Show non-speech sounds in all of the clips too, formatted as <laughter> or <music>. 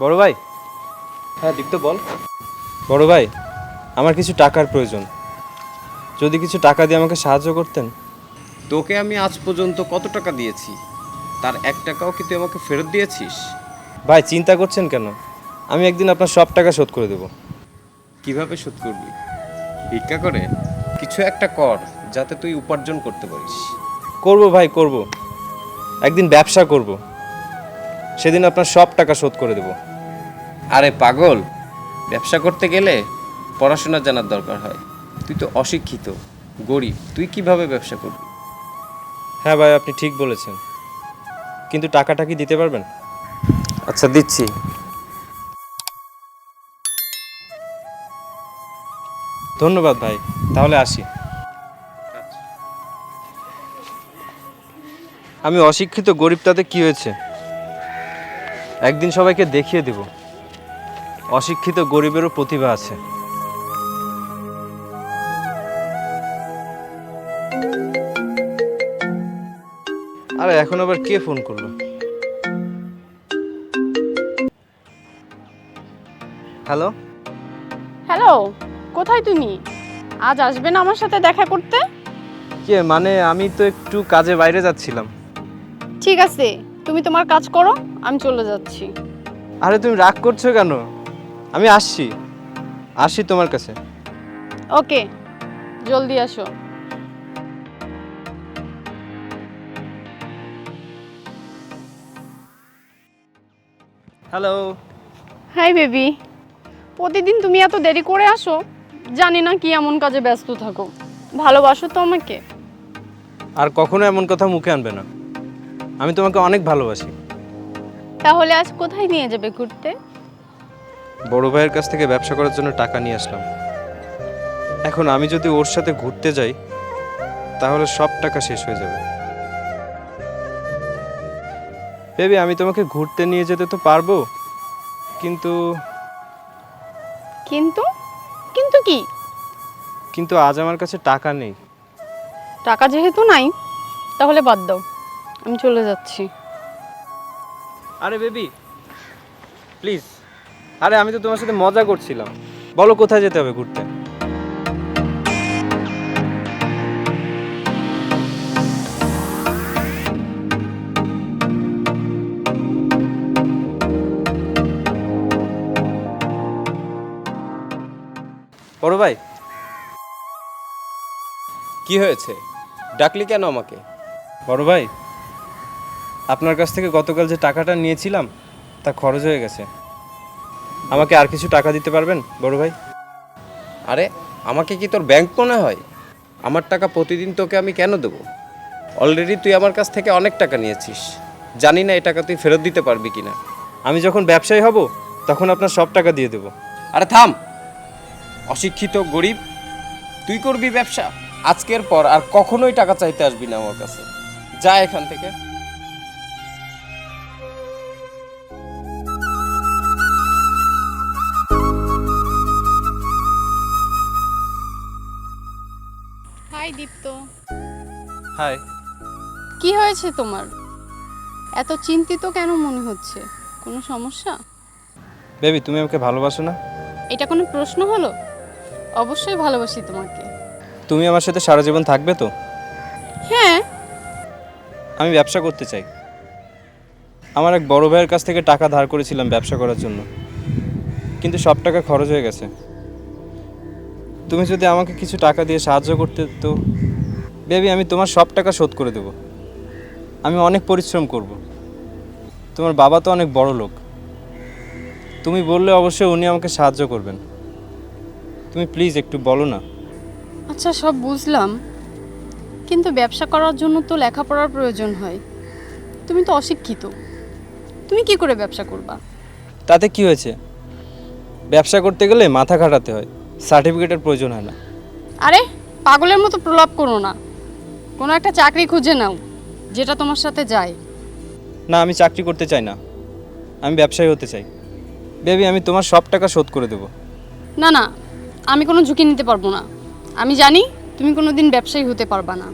বড় ভাই। হ্যাঁ দীপ্ত বল। বড় ভাই আমার কিছু টাকার প্রয়োজন। যদি কিছু টাকা দিয়ে আমাকে সাহায্য করতেন? তোকে আমি আজ পর্যন্ত কত টাকা দিয়েছি? তার এক টাকাও কি তুই আমাকে ফেরত দিয়েছিস? ভাই চিন্তা করছেন কেন? আমি একদিন আপনার সব টাকা শোধ করে দেবো। কীভাবে শোধ করবি? ভিক্ষা করে? কিছু একটা কর যাতে তুই উপার্জন করতে পারিস। করব ভাই করব। একদিন ব্যবসা করব। সেদিন আপনার সব টাকা শোধ করে দেবো। আরে পাগল ব্যবসা করতে গেলে পড়াশোনা জানার দরকার হয়। তুই তো অশিক্ষিত গরিব তুই কীভাবে ব্যবসা করবি? হ্যাঁ ভাই আপনি ঠিক বলেছেন। কিন্তু টাকাটা কি দিতে পারবেন? আচ্ছা দিচ্ছি। ধন্যবাদ ভাই তাহলে আসি। আমি অশিক্ষিত গরিব তাতে কি হয়েছে? একদিন সবাইকে দেখিয়ে দেব। অশিক্ষিত গরিবেরও প্রতিভা আছে। আরে এখন আবার কে ফোন করল? হ্যালো? হ্যালো কোথায় তুমি? আজ আসবে না আমার সাথে দেখা করতে? কে মানে আমি তো একটু কাজে বাইরে যাচ্ছিলাম। ঠিক আছে তুমি তোমার কাজ করো আমি চলে যাচ্ছি। আরে তুমি রাগ করছ কেন? আমি আসছি। আসছি তোমার কাছে। ওকে জলদি আসো। হ্যালো হাই বেবি প্রতিদিন তুমি এত দেরি করে আসো? জানি না কি এমন কাজে ব্যস্ত থাকো। ভালোবাসো তো আমাকে। আর কখনো এমন কথা মুখে আনবে না। আমি তোমাকে অনেক ভালোবাসি। তাহলে আজ কোথায় নিয়ে যাবে ঘুরতে? বড় ভাইয়ের কাছ থেকে ব্যবসা করার জন্য টাকা নিয়ে আসলাম। এখন আমি যদি ওর সাথে ঘুরতে যাই তাহলে সব টাকা শেষ হয়ে যাবে। বেবি আমি তোমাকে ঘুরতে নিয়ে যেতে তো পারব কিন্তু কিন্তু? কিন্তু কি? কিন্তু আজ আমার কাছে টাকা নেই। টাকা যেহেতু নাই তাহলে বাদ দাও। আমি চলে যাচ্ছি। আরে বেবি প্লিজ। আরে, আমি তো তোমার সাথে মজা করছিলাম। বলো, কোথায় যেতে হবে ঘুরতে? বড় ভাই। কি হয়েছে? ডাকলি কেন আমাকে? বড় ভাই, আপনার কাছ থেকে গতকাল যে টাকাটা নিয়েছিলাম, তা খরচ হয়ে গেছে। আমাকে আর কিছু টাকা দিতে পারবেন, বড় ভাই? আরে, আমাকে কি তোর ব্যাংক মনে হয়? আমার টাকা প্রতিদিন তোকে আমি কেন দেবো? অলরেডি তুই আমার কাছ থেকে অনেক টাকা নিয়েছিস। জানি না এই টাকা তুই ফেরত দিতে পারবি কি না আমি যখন ব্যবসায়ী হব, তখন আপনার সব টাকা দিয়ে দেবো। আরে, থাম! অশিক্ষিত, গরিব, তুই করবি ব্যবসা? আজকের পর আর কখনোই টাকা চাইতে আসবি না আমার কাছে। যা এখান থেকে। হাই। কি হয়েছে তোমার? এত চিন্তিত কেন মনে হচ্ছে? কোনো সমস্যা? বেবি তুমি আমাকে ভালোবাসো না? এটা কোনো প্রশ্ন হলো? অবশ্যই ভালোবাসি তোমাকে। তুমি আমার সাথে সারা জীবন থাকবে তো? হ্যাঁ। আমি ব্যবসা করতে চাই। আমার এক বড় ভাইয়ের কাছ থেকে টাকা ধার করেছিলাম ব্যবসা করার জন্য। কিন্তু সব টাকা খরচ হয়ে গেছে। তুমি যদি আমাকে কিছু টাকা দিয়ে সাহায্য করতে তো বেবি আমি তোমার সব টাকা শোধ করে দেব। আমি অনেক পরিশ্রম করব। তোমার বাবা তো অনেক বড় লোক। তুমি বললে অবশ্যই উনি আমাকে সাহায্য করবেন। তুমি প্লিজ একটু বলো না। আচ্ছা সব বুঝলাম। কিন্তু ব্যবসা করার জন্য তো লেখাপড়ার প্রয়োজন হয়। তুমি তো অশিক্ষিত। তুমি কি করে ব্যবসা করবা? তাতে কি হয়েছে? ব্যবসা করতে গেলে মাথা খাটাতে হয়। সার্টিফিকেটের প্রয়োজন হয় না। আরে পাগলের মতো প্রলাপ করো না। কোনো একটা চাকরি খুঁজে নাও যেটা তোমার সাথে যায়। না আমি চাকরি করতে চাই না। আমি ব্যবসায়ী হতে চাই। বেবি আমি তোমার সব টাকা শোধ করে দেবো। না না আমি কোনো ঝুঁকি নিতে পারব না। আমি জানি তুমি কোনো দিন ব্যবসায়ী হতে পারবা না।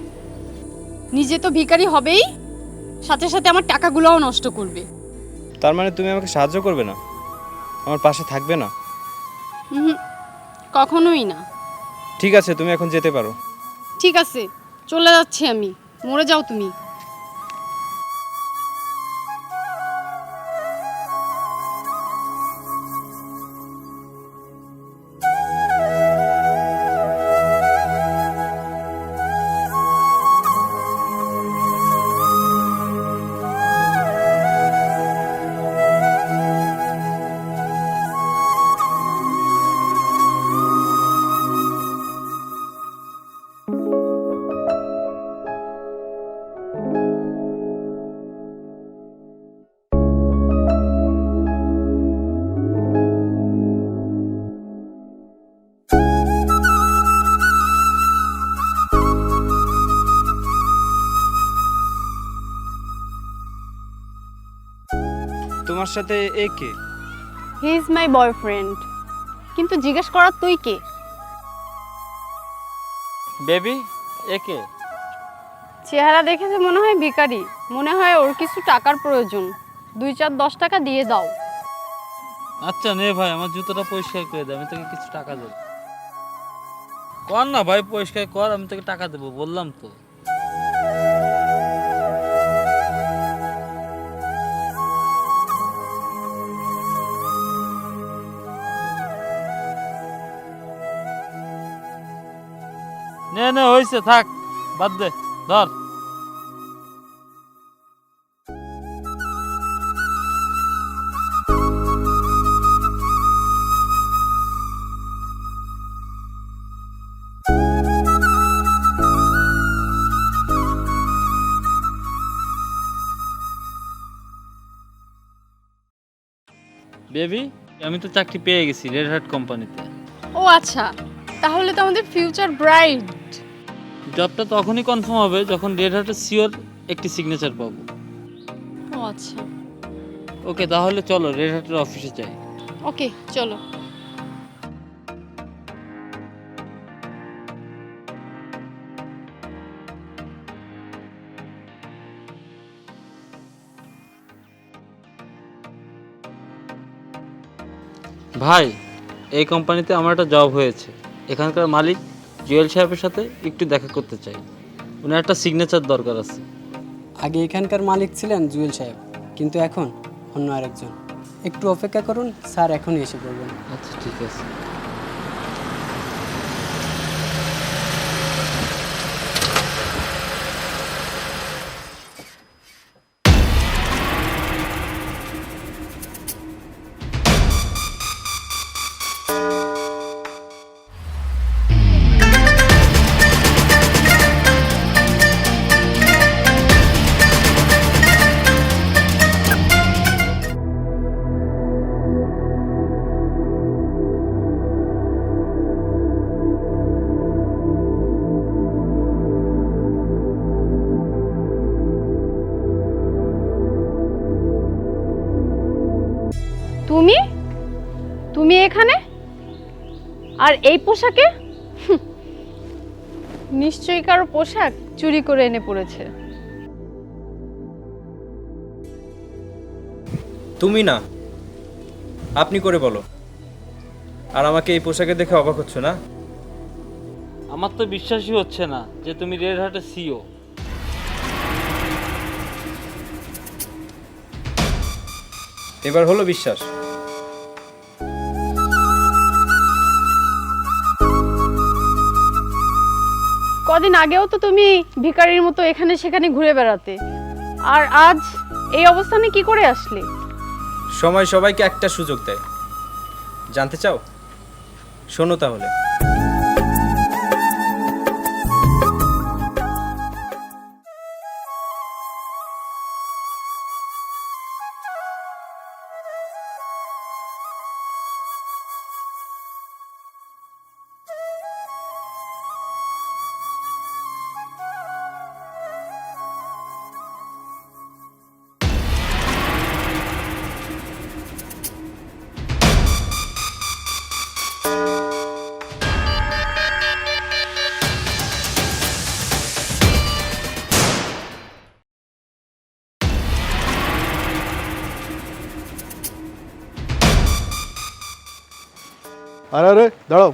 নিজে তো ভিখারি হবেই সাথে সাথে আমার টাকাগুলোও নষ্ট করবে। তার মানে তুমি আমাকে সাহায্য করবে না? আমার পাশে থাকবে না? কখনোই না। ঠিক আছে তুমি এখন যেতে পারো। ঠিক আছে। চলে যাচ্ছি আমি। মরে যাও তুমি। তোমার সাথে এ কে? হি ইজ মাই বয়ফ্রেন্ড কিন্তু জিজ্ঞেস করার তুই কে? বেবি এ কে? চেহারা দেখে তো মনে হয় ভিখারি। মনে হয় ওর কিছু টাকার প্রয়োজন। দুই চার দশ টাকা দিয়ে দাও। আচ্ছা নে ভাই আমার জুতোটা পরিষ্কার করে দে আমি তোকে কিছু টাকা দেবো। কর না ভাই পরিষ্কার কর আমি তোকে টাকা দেবো বললাম তো। নে নে হয়েছে থাক বাদ দে ধর। বেবি আমি তো চাকরি পেয়ে গেছি রেড হার্ট কোম্পানিতে। ও আচ্ছা তাহলে তো আমাদের ফিউচার ব্রাইট। জবটা তখনই কনফার্ম হবে যখন রেড হার্টের সিওর একটি সিগনেচার পাবো। ও আচ্ছা। ওকে তাহলে চলো রেড হার্টের অফিসে যাই। ওকে চলো। ভাই এই কোম্পানিতে আমার একটা জব হয়েছে। এখানকার মালিক জুয়েল সাহেবের সাথে একটু দেখা করতে চাই। ওনার একটা সিগনেচার দরকার আছে। আগে এখানকার মালিক ছিলেন জুয়েল সাহেব কিন্তু এখন অন্য আরেকজন। একটু অপেক্ষা করুন স্যার এখনই এসে পড়বেন। আচ্ছা ঠিক আছে। তুমি এখানে? আর এই পোশাকে? নিশ্চয়ই কারও পোশাক চুরি করে এনে পড়েছে তুমি না আপনি করে বলো। আর আমাকে এই পোশাকে দেখে অবাক হচ্ছ না? আমার তো বিশ্বাসই হচ্ছে না যে তুমি রেড হার্টের সিও এবার হলো বিশ্বাস। কদিন আগেও তো তুমি ভিকারির মতো এখানে সেখানে ঘুরে বেড়াতে। আর আজ এই অবস্থানে কি করে আসলে? সময় সবাইকে একটা সুযোগ দেয়। জানতে চাও? শোনো তাহলে। আরে আরে দাঁড়াও।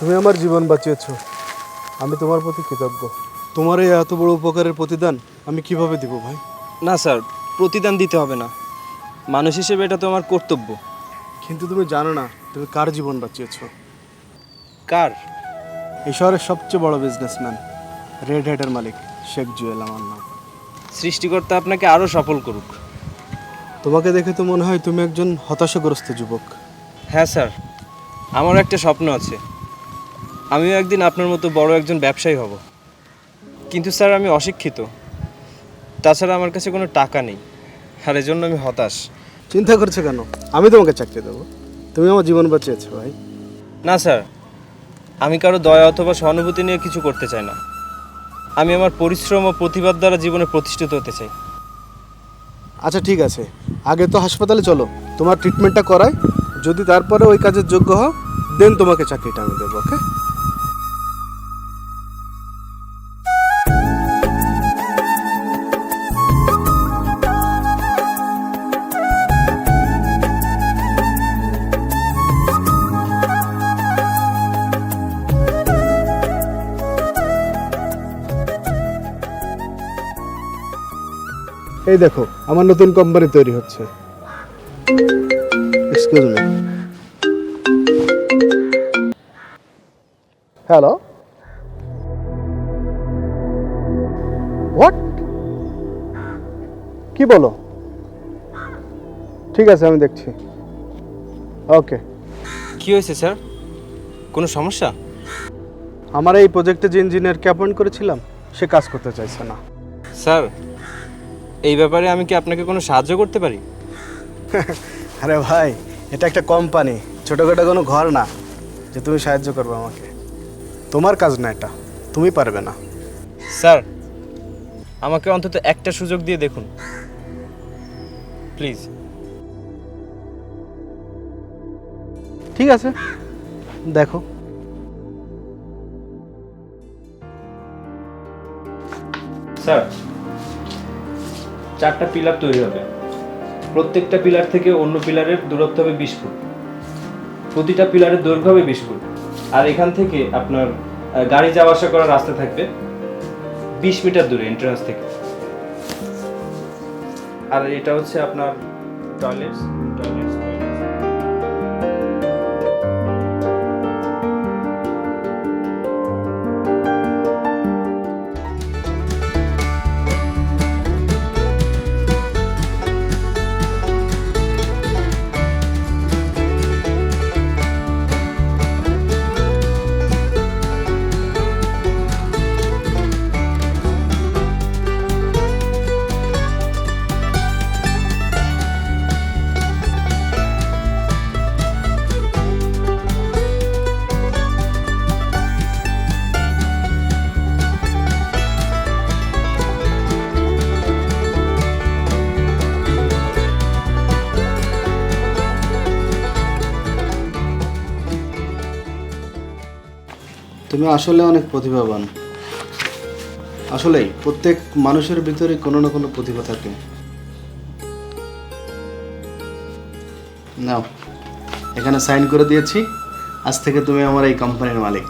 তুমি আমার জীবন বাঁচিয়েছো। আমি তোমার প্রতি কৃতজ্ঞ। তোমার এই এত বড় উপকারের প্রতিদান আমি কীভাবে দিব ভাই? না স্যার প্রতিদান দিতে হবে না। মানুষ হিসেবে এটা তো আমার কর্তব্য। কিন্তু তুমি জানো না তুমি কার জীবন বাঁচিয়েছো? কার? এই শহরের সবচেয়ে বড় বিজনেসম্যান রেড হেডের মালিক শেখ জুয়েল আমার নাম। সৃষ্টিকর্তা আপনাকে আরও সফল করুক। তোমাকে দেখে তো মনে হয় তুমি একজন হতাশাগ্রস্ত যুবক। হ্যাঁ স্যার আমার একটা স্বপ্ন আছে। আমিও একদিন আপনার মতো বড় একজন ব্যবসায়ী হব। কিন্তু স্যার আমি অশিক্ষিত। তাছাড়া আমার কাছে কোনো টাকা নেই। আর এজন্য আমি হতাশ। চিন্তা করছ কেন? আমি তোমাকে চাকরি দেবো। তুমি আমার জীবন বাঁচিয়েছো ভাই। না স্যার আমি কারও দয়া অথবা সহানুভূতি নিয়ে কিছু করতে চাই না। আমি আমার পরিশ্রম ও প্রতিবাদ দ্বারা জীবনে প্রতিষ্ঠিত হতে চাই। আচ্ছা ঠিক আছে। আগে তো হাসপাতালে চলো, তোমার ট্রিটমেন্টটা করাই। যদি তারপরে ওই কাজের যোগ্য হও দেন তোমাকে চাকরিটা আমি দেবো ওকে এই দেখো আমার নতুন কোম্পানি তৈরি হচ্ছে। এক্সকিউজ মি হ্যালো হোয়াট কি বলো? ঠিক আছে আমি দেখছি। ওকে কি হয়েছে স্যার? কোনো সমস্যা? আমার এই প্রজেক্টে যে ইঞ্জিনিয়ারকে অ্যাপয়েন্ট করেছিলাম সে কাজ করতে চাইছে না। স্যার এই ব্যাপারে আমি কি আপনাকে কোনো সাহায্য করতে পারি? <laughs> আরে ভাই এটা একটা কোম্পানি ছোটোখাটো কোনো ঘর না যে তুমি সাহায্য করবে আমাকে। তোমার কাজ না এটা তুমি পারবে না। স্যার আমাকে অন্তত একটা সুযোগ দিয়ে দেখুন। প্লিজ। ঠিক আছে দেখো। স্যার চারটা পিলার তৈরি হবে। প্রত্যেকটা পিলার থেকে অন্য পিলারের দূরত্ব হবে বিশ ফুট। প্রতিটা পিলারের দৈর্ঘ্য হবে বিশ ফুট। আর এখান থেকে আপনার গাড়ি যাওয়া আসা করার রাস্তা থাকবে বিশ মিটার দূরে এন্ট্রান্স থেকে। আর এটা হচ্ছে আপনার টয়লেট তুমি আসলে অনেক প্রতিভাবান। আসলেই প্রত্যেক মানুষের ভিতরে কোনো না কোনো প্রতিভা থাকে। নাও এখানে সাইন করে দিয়েছি। আজ থেকে তুমি আমার এই কোম্পানির মালিক।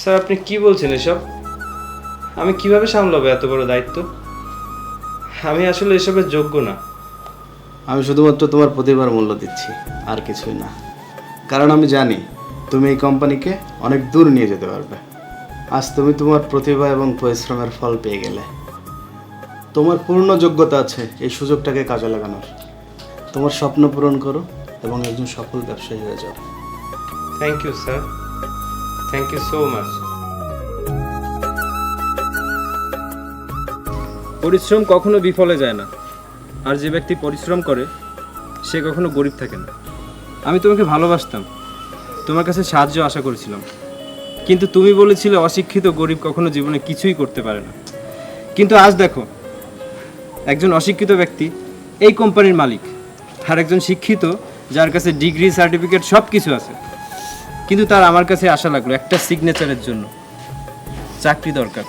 স্যার আপনি কি বলছেন এসব? আমি কীভাবে সামলাবো এত বড় দায়িত্ব? আমি আসলে এসবের যোগ্য না। আমি শুধুমাত্র তোমার প্রতিভার মূল্য দিচ্ছি আর কিছুই না। কারণ আমি জানি তুমি এই কোম্পানিকে অনেক দূর নিয়ে যেতে পারবে। আজ তুমি তোমার প্রতিভা এবং পরিশ্রমের ফল পেয়ে গেলে। তোমার পূর্ণ যোগ্যতা আছে এই সুযোগটাকে কাজে লাগানোর। তোমার স্বপ্ন পূরণ করো এবং একজন সফল ব্যবসায়ী হয়ে যাও। Thank you sir thank you so much পরিশ্রম কখনো বিফলে যায় না। আর যে ব্যক্তি পরিশ্রম করে সে কখনো গরিব থাকে না। আমি তোমাকে ভালোবাসতাম। তোমার কাছে সাহায্য আশা করেছিলাম। কিন্তু তুমি বলেছিলে অশিক্ষিত গরিব কখনো জীবনে কিছুই করতে পারে না। কিন্তু আজ দেখো, একজন অশিক্ষিত ব্যক্তি, এই কোম্পানির মালিক, আর একজন শিক্ষিত, যার কাছে ডিগ্রি, সার্টিফিকেট সব কিছু আছে। কিন্তু তার আমার কাছে আসা লাগল একটা সিগনেচারের জন্য। চাকরি দরকার।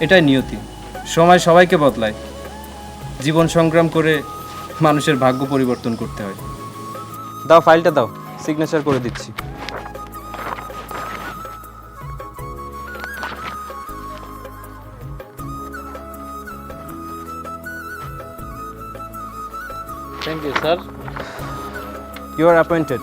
এটাই নিয়তি। সময় সবাইকে বদলায়। জীবন সংগ্রাম করে মানুষের ভাগ্য পরিবর্তন করতে হয়। দাও ফাইলটা দাও। সিগনেচার করে দিচ্ছি। Thank you sir you are appointed